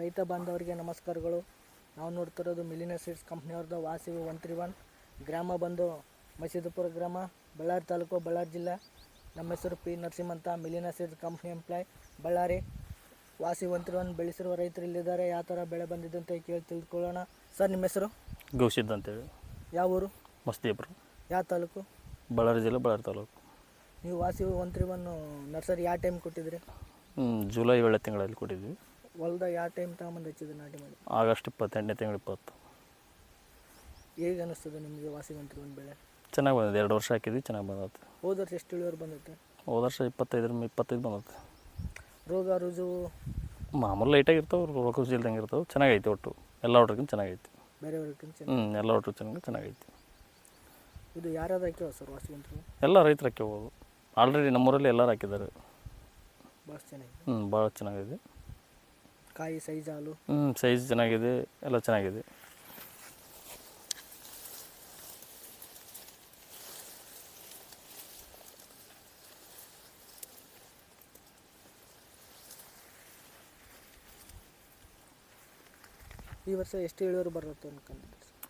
ರೈತ ಬಾಂಧವರಿಗೆ ನಮಸ್ಕಾರಗಳು. ನಾವು ನೋಡ್ತಿರೋದು ಮಿಲಿನ ಸೀಡ್ಸ್ ಕಂಪ್ನಿಯವ್ರದ್ದು ವಾಸಿವಿ ಒನ್ ತ್ರೀ ಒನ್. ಗ್ರಾಮ ಬಂದು ಮಸೀದಪುರ ಗ್ರಾಮ ಬಳ್ಳಾರಿ ತಾಲೂಕು ಬಳ್ಳಾರಿ ಜಿಲ್ಲೆ. ನಮ್ಮ ಹೆಸರು ಪಿ ನರಸಿಂಹಂತ ಮಿಲಿನ ಸೀಡ್ಸ್ ಕಂಪ್ನಿ ಎಂಪ್ಲಾಯ್ ಬಳ್ಳಾರಿ. ವಾಸಿ ಒನ್ ತ್ರೀ ಒನ್ ಬೆಳೆಸಿರುವ ರೈತರು ಇಲ್ಲಿದ್ದಾರೆ. ಯಾವ ಥರ ಬೆಳೆ ಬಂದಿದೆ ಅಂತ ಕೇಳಿ ತಿಳ್ಕೊಳ್ಳೋಣ. ಸರ್ ನಿಮ್ಮ ಹೆಸರು? ಗೌಸಿದ್ದ ಅಂತೇಳಿ. ಯಾವ ಊರು? ಮಸ್ತಿಯಪುರ. ಯಾವ ತಾಲೂಕು? ಬಳ್ಳಾರಿ ಜಿಲ್ಲೆ ಬಳ್ಳಾರಿ ತಾಲೂಕು. ನೀವು ವಾಸಿ ಒನ್ ತ್ರೀ ಒನ್ ನರ್ಸರಿ ಯಾವ ಟೈಮ್ ಕೊಟ್ಟಿದ್ರಿ ಜುಲೈ ಏಳನೇ ತಿಂಗಳಲ್ಲಿ ಕೊಟ್ಟಿದ್ವಿ. ಹೊಲ್ದ ಯಾವ ಟೈಮ್ ತಗೊಂಬಂದು ಹಚ್ಚಿದ್ರು ನಾಟಿ ಮಾಡಿ? ಆಗಸ್ಟ್ ಇಪ್ಪತ್ತೆಂಟನೇ ತಿಂಗಳು ಇಪ್ಪತ್ತು. ಹೇಗೆ ಅನಿಸ್ತದೆ ನಿಮಗೆ ವಾಸಿ ಒನ್ ತ್ರೀ ಬೆಳೆ? ಚೆನ್ನಾಗಿ ಬಂದಿದೆ. ಎರಡು ವರ್ಷ ಹಾಕಿದ್ವಿ ಚೆನ್ನಾಗಿ ಬಂದತ್ತೆ ಹೋದ ವರ್ಷ ಎಷ್ಟು ಇಳುವರಿ ಬಂದೈತೆ? ಹೋದ ವರ್ಷ ಇಪ್ಪತ್ತೈದರ ಇಪ್ಪತ್ತೈದು ಬಂದತ್ತೆ ರೋಗ ರುಜುವು ಮಾಮೂಲು ಲೈಟಾಗಿ ಇರ್ತಾವೆ ರೋಗ ರುಚಿ ಇಲ್ದಂಗೆ ಇರ್ತಾವೆ. ಚೆನ್ನಾಗೈತಿ ಒಟ್ಟು. ಎಲ್ಲ ಒಟ್ರಿಗಿಂತ ಚೆನ್ನಾಗೈತಿ. ಬೇರೆ ಚೆನ್ನಾಗಿ ಹ್ಞೂ ಎಲ್ಲ ಒಟ್ಟು ಚೆನ್ನಾಗಿ ಚೆನ್ನಾಗೈತಿ. ಇದು ಯಾರ್ಯಾರು ಹಾಕ್ಯಾವ ಸರ್ ವಾಸಿವಂತರು ಎಲ್ಲ ರೈತರು ಹಾಕ್ಯಬೋದು ಆಲ್ರೆಡಿ ನಮ್ಮೂರಲ್ಲಿ ಎಲ್ಲರೂ ಹಾಕಿದ್ದಾರೆ. ಭಾಳ ಚೆನ್ನಾಗಿದೆ. ಹ್ಞೂ ಭಾಳ ಚೆನ್ನಾಗಿದೆ ಕಾಯಿ ಸೈಜ್ ಹಾಲು? ಹ್ಞೂ ಸೈಜ್ ಚೆನ್ನಾಗಿದೆ ಎಲ್ಲ ಚೆನ್ನಾಗಿದೆ. ಈ ವರ್ಷ ಎಷ್ಟು ಇಳುವರಿ ಬರುತ್ತೆ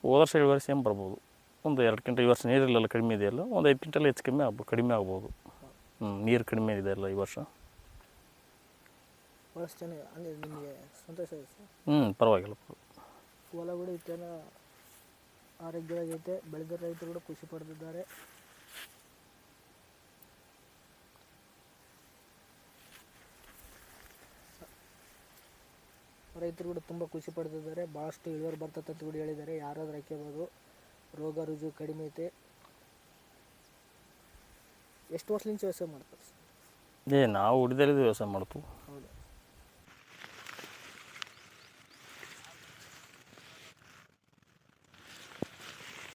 ಹೋದ ವರ್ಷ ಇಳುವರಿ ಸೇಮ್ ಬರ್ಬೋದು. ಒಂದು ಎರಡು ಕ್ವಿಂಟಲ್ ಈ ವರ್ಷ ನೀರಿಲ್ಲ ಕಡಿಮೆ ಇದೆಯಲ್ಲ ಒಂದು ಐದು ಕ್ವಿಂಟಲ್ ಹೆಚ್ಚು ಕಮ್ಮಿ ಆಗ್ಬೋದು ಕಡಿಮೆ ಆಗ್ಬೋದು. ಹ್ಞೂ ನೀರು ಕಡಿಮೆ ಇದೆ ಅಲ್ಲ ಈ ವರ್ಷ. ಭಾಳಷ್ಟು ಅಂದರೆ ನಿಮಗೆ ಸಂತೋಷ ಇದೆ ಸರ್ ಹ್ಞೂ ಪರವಾಗಿಲ್ಲ. ಹೊಲ ಕೂಡ ಇಷ್ಟೇನ ಆರೋಗ್ಯವಾಗೈತೆ ಬೆಳೆದ ರೈತರು ಕೂಡ ಖುಷಿ ಪಡೆದಿದ್ದಾರೆ ರೈತರು ಕೂಡ ತುಂಬ ಖುಷಿ ಪಡ್ತಿದ್ದಾರೆ. ಭಾಳಷ್ಟು ಇಳುವರಿ ಬರ್ತದೆ ಅಂತ ಕೂಡ ಹೇಳಿದ್ದಾರೆ. ಯಾರಾದರೂ ಹಾಕ್ಯಬೋದು. ರೋಗ ರುಜು ಕಡಿಮೆ ಐತೆ. ಎಷ್ಟು ವರ್ಷದಿಂದ ವ್ಯವಸಾಯ ಮಾಡ್ತಾರೆ? ಏ ನಾವು ಉಳಿದಲ್ಲಿ ವ್ಯವಸಾಯ ಮಾಡ್ತೀವಿ.